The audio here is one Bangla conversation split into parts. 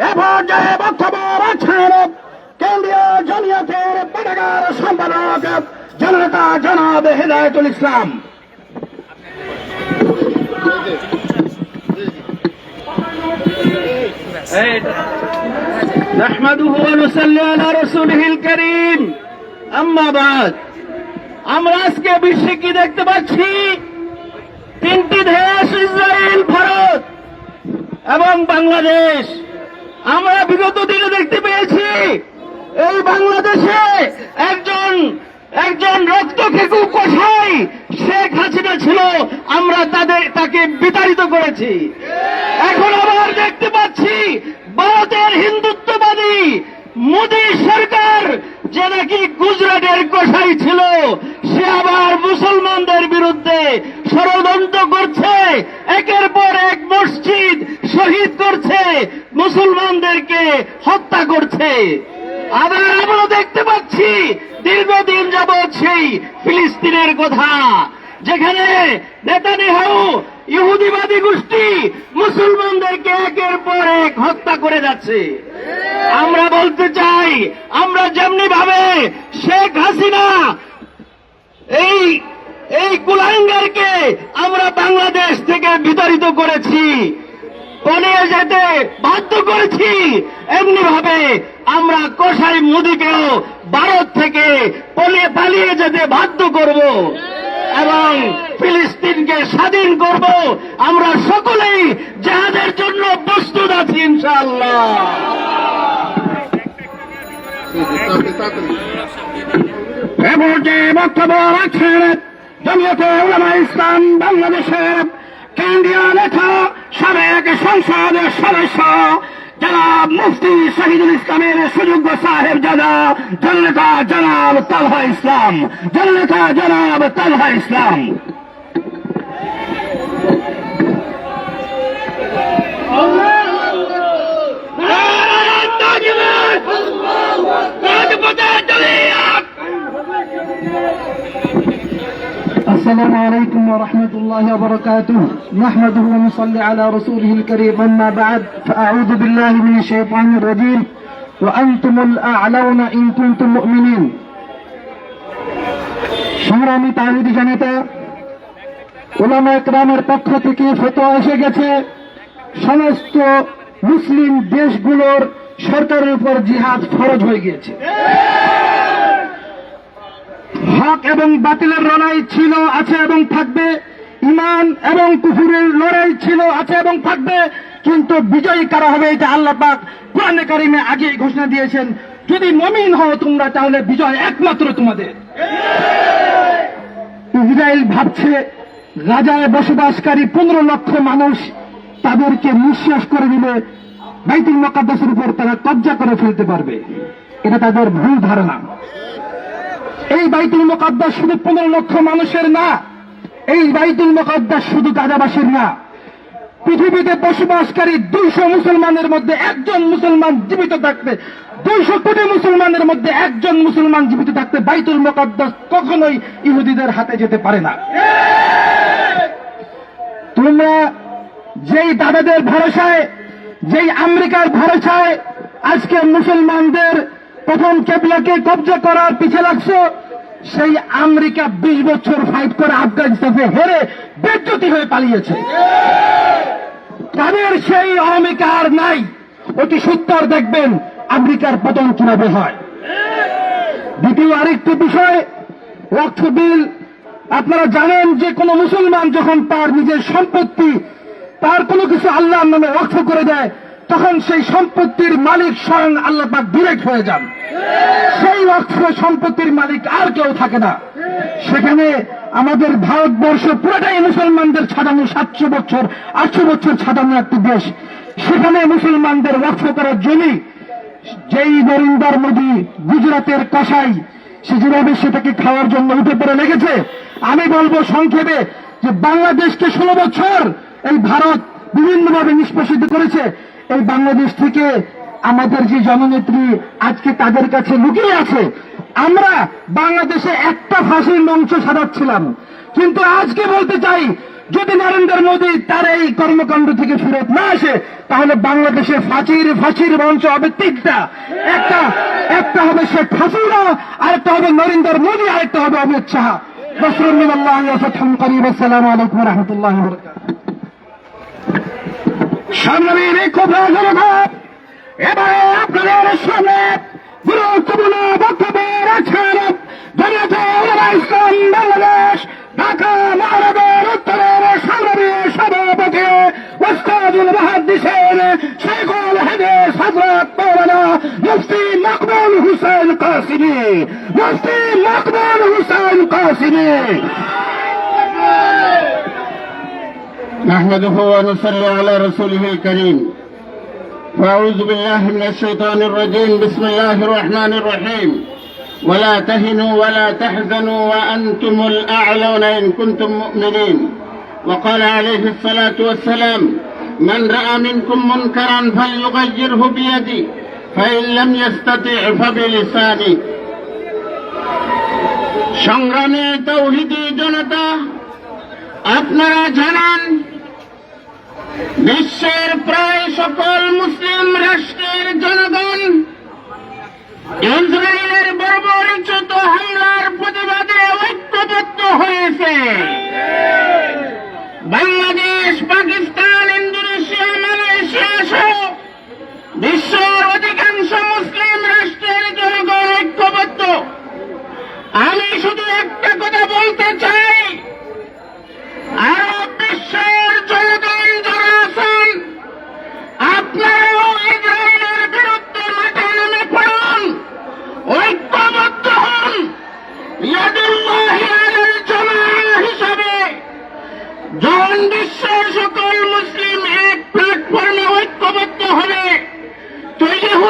এ পর্যায়ে বক্তব্য রাখছেন কেন্দ্রীয় জমিয়তের বেটাগার সম্পাদক জনতা জনাব হেদায়তুল ইসলাম نحمده ونصلي على رسوله الكريم أما بعد আমরা আজকে বিশ্বে কি দেখতে পাচ্ছি তিনটি দেশ ইসরায়েল ভারত এবং বাংলাদেশ আমরা বিগত দিনে দেখতে পেয়েছি, এই বাংলাদেশে একজন একজন রক্ত খেকু কষাই শেখ হাসিনা ছিল, আমরা তাদের, তাকে বিতাড়িত করেছি। এখন আবার দেখতে পাচ্ছি, ভারতের হিন্দুত্ববাদী মোদী সরকার, যে নাকি গুজরাটের কষাই ছিল, সে আবার মুসলমানদের বিরুদ্ধে ষড়যন্ত্র করছে, একের পর এক মসজিদ শহীদ করছে, মুসলমানদেরকে হত্যা করছে। আবার আমরা দেখতে পাচ্ছি, দীর্ঘদিন যাবৎ সেই ফিলিস্তিনের কথা, যেখানে নেতানিয়াহু ইহুদিবাদী গোষ্ঠী মুসলমানদেরকে একের পর এক হত্যা করে যাচ্ছে। আমরা বলতে চাই, আমরা যেমনি ভাবে শেখ হাসিনা এই এই কুলাঙ্গারকে আমরা বাংলাদেশ থেকে বিতাড়িত করেছি। পালিয়ে যেতে বাধ্য করেছি। এমনি ভাবে আমরা কষাই মোদীকেও ভারত থেকে পালিয়ে পালিয়ে যেতে বাধ্য করব এবং ফিলিস্তিনকে স্বাধীন করব। আমরা সকলেই যাহাদের জন্য প্রস্তুত আছি, ইনশাআল্লাহ। বক্তব্য রাখছেন জমিয়তে উলামা ইসলাম বাংলাদেশের কেন্দ্রীয় নেতা, সাবেক সংসদ সদস্য জনাব মুফতি শহীদুল ইসলামের সুযোগ্য সাহেব জাদা, জননেতা জনাব তালহা ইসলাম, জননেতা জনাব তালহা ইসলাম। السلام عليكم ورحمة الله وبركاته نحمده ونصلي على رسوله الكريم أما بعد فأعوذ بالله من الشيطان الرجيم وأنتم الأعلون إن كنتم مؤمنين সংগ্রামী তাহিদি জনতা ওলামা একরামের পক্ষ থেকে ফতোয়া এসে গেছে সমস্ত মুসলিম দেশগুলোর সরকারের উপর জিহাদ ফরজ হয়ে গিয়েছে হক এবং বাতিলের লড়াই ছিল, আছে এবং থাকবে। ইমান এবং কুফুরের লড়াই ছিল, আছে এবং থাকবে। কিন্তু বিজয়ী কারা হবে, এটা আল্লাহ পাক কোরআনে কারিমে আগে ঘোষণা দিয়েছেন। যদি মমিন হও তোমরা, তাহলে বিজয় একমাত্র তোমাদের। ইসরায়েল ভাবছে গাজায় বসবাসকারী পনেরো লক্ষ মানুষ তাদেরকে নিঃশ্বাস করে দিলে বাইতুল মকাদ্দাসের উপর তারা কবজা করে ফেলতে পারবে। এটা তাদের ভুল ধারণা। এই বাইতুল মোকাদ্দাস শুধু পনেরো লক্ষ মানুষের না, এই বাইতুল মোকাদ্দাস শুধু গাজাবাসীর না। পৃথিবীতে বসবাসকারী দুইশো মুসলমানের মধ্যে একজন মুসলমান জীবিত থাকবে, দুইশো কোটি মুসলমানের মধ্যে একজন মুসলমান জীবিত থাকতে বাইতুল মোকাদ্দাস কখনোই ইহুদিদের হাতে যেতে পারে না। তোমরা যেই দাদাদের ভরসায়, যেই আমেরিকার ভরসায় আজকে মুসলমানদের প্রথম কেবলাকে কবজা করার পিছে লাগছো। সেই আমেরিকা বিশ বছর ফাইট করে আফগানিস্তানে হেরে বেজ্জতি হয়ে পালিয়েছে। তাদের সেই অহমিকা আর নাই। অতি সত্তর দেখবেন আমেরিকার পতন কীভাবে হয়। দ্বিতীয় আরেকটি বিষয় ওয়াক্ফ বিল। আপনারা জানেন যে কোন মুসলমান যখন তার নিজের সম্পত্তি, তার কোনো কিছু আল্লাহর নামে ওয়াক্ফ করে দেয় তখন সেই সম্পত্তির মালিক স্বয়ং আল্লাহ পাক ডিরেক্ট হয়ে যান। সেই ওয়াক্ফ সম্পত্তির মালিক আর কেউ থাকে না। সেখানে আমাদের ভারতবর্ষ পুরোটাই মুসলমানদের ছাড়ানো সাতশো বছর, আটশো বছর ছাড়ানো একটি দেশ। সেখানে মুসলমানদের ওয়াক্ফ করার জমি, যেই নরিন্দর মোদী গুজরাটের কসাই, সে যেভাবে সেটাকে খাওয়ার জন্য উঠে পড়ে লেগেছে, আমি বলব সংক্ষেপে যে বাংলাদেশকে ষোলো বছর এই ভারত বিভিন্নভাবে নিষ্পেষিত করেছে। এই বাংলাদেশ থেকে আমাদের যে জননেত্রী আজকে তাদের কাছে লুকিয়ে আছে, আমরা বাংলাদেশে একটা ফাঁসির মঞ্চ সাজাচ্ছিলাম। কিন্তু আজকে বলতে চাই, যদি নরেন্দ্র মোদী তার এই কর্মকাণ্ড থেকে ফেরত না আসে, তাহলে বাংলাদেশে ফাঁসির ফাঁসির মঞ্চ হবে তিনটা। একটা একটা হবে শেখ হাসিনা, আরেকটা হবে নরেন্দ্র মোদী, আরেকটা হবে অমিত শাহ। নসরুল্লাহ ফতহম আসসালামু আলাইকুম রহমতুল্লাহ সংগ্রামী বিক্ষোভ জনতা এবারে আপনাদের সামনে গুরুত্বপূর্ণ বক্তব্য রাখছেন উলামা ইসলাম বাংলাদেশ, ঢাকা মহানগর উত্তরের সংগ্রামী সভাপতি ওস্তাদুল মহাদিসের শেখুল হাদিস হজরত মৌলানা মুফতি মকবুল হুসেন কাসিমি। মুফতি মকবুল হুসেন কাসিমি। نحمده ونصلي على رسوله الكريم فأعوذ بالله من الشيطان الرجيم بسم الله الرحمن الرحيم ولا تهنوا ولا تحزنوا وأنتم الأعلون إن كنتم مؤمنين وقال عليه الصلاة والسلام من رأى منكم منكرا فليغيره بيده فإن لم يستطع فبلسانه সংগ্রামী তৌহিদি জনতা আপনারা জানান বিশ্বের প্রায় সকল মুসলিম রাষ্ট্রের জনগণ ইসরায়েলের বর্বরিচিত হামলার প্রতিবাদে ঐক্যবদ্ধ হয়েছে। বাংলাদেশ, পাকিস্তান, ইন্দোনেশিয়া, মালয়েশিয়া সহ বিশ্বের অধিকাংশ মুসলিম রাষ্ট্রের জনগণ ঐক্যবদ্ধ। আমি শুধু একটা কথা বলতে চাই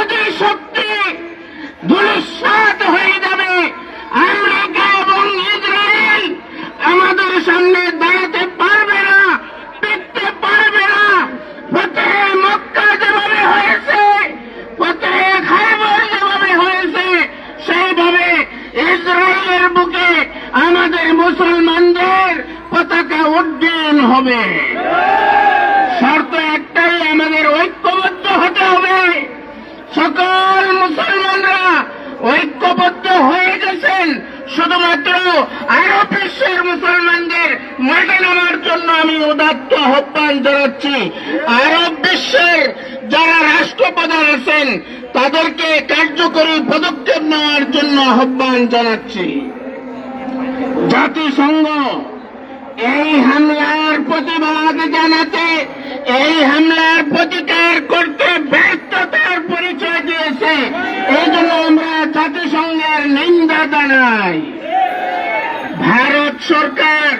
ইহুদি শক্তি দুলিশ্বাত হয়ে যাবে আমেরিকা এবং ইসরায়েল। আমাদের সামনে দাঁড়াতে পারবে না টিকতে পারবে না। ফতেহ মক্কা যেভাবে হয়েছে ফতেহ খাইবার যেভাবে হয়েছে, সেইভাবে ইসরায়েলের বুকে আমাদের মুসলমানদের পতাকা উড্ডয়ন হবে। শর্ত একটাই, আমাদের ঐক্যবদ্ধ হতে হবে। সকল মুসলমানরা ঐক্যবদ্ধ হয়ে গেছেন। শুধুমাত্র আরব বিশ্বের মুসলমানদের মাঠে নামার জন্য আমি উদাত্ত আহ্বান জানাচ্ছি। আরব বিশ্বের যারা রাষ্ট্রপ্রধান আছেন, তাদেরকে কার্যকরী পদক্ষেপ নেওয়ার জন্য আহ্বান জানাচ্ছি। জাতিসংঘ, এই হামলার প্রতিবাদ জানাতে, এই হামলার প্রতিকার করতে ব্যর্থতার পরিচয় দিয়েছে। এই জন্য আমরা জাতিসংঘের নিন্দা জানাই। ভারত সরকার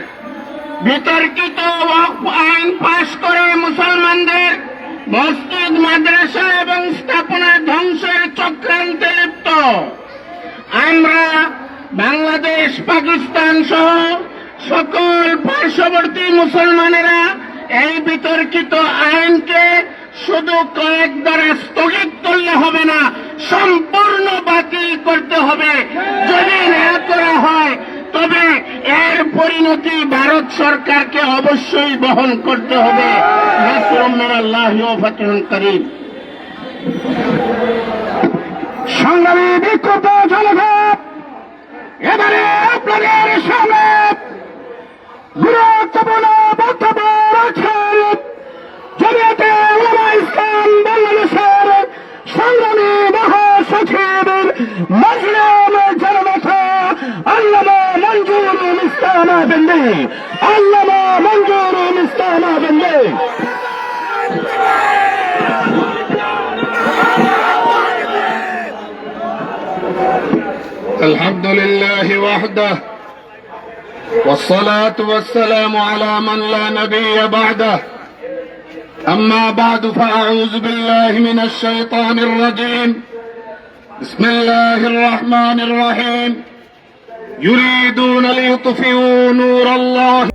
বিতর্কিত আইন পাশ করে মুসলমানদের মসজিদ, মাদ্রাসা এবং স্থাপনা ধ্বংসের চক্রান্তে লিপ্ত। আমরা বাংলাদেশ, পাকিস্তান সহ সকল পার্শ্ববর্তী মুসলমানেরা এই বিতর্কিত আইনকে শুধু কয়েক দ্বারা স্থগিত করলে হবে না, সম্পূর্ণ বাতিল করতে হবে। যদি না করা হয়, তবে এর পরিণতি ভারত সরকারকে অবশ্যই বহন করতে হবে। সংগ্রামী বিক্ষুব্ধ জনতা এবারে আপনাদের الحمد لله وحده والصلاة والسلام على من لا نبي بعده. أما بعد فأعوذ بالله من الشيطان الرجيم. بسم الله الرحمن الرحيم. يريدون ليطفئوا نور الله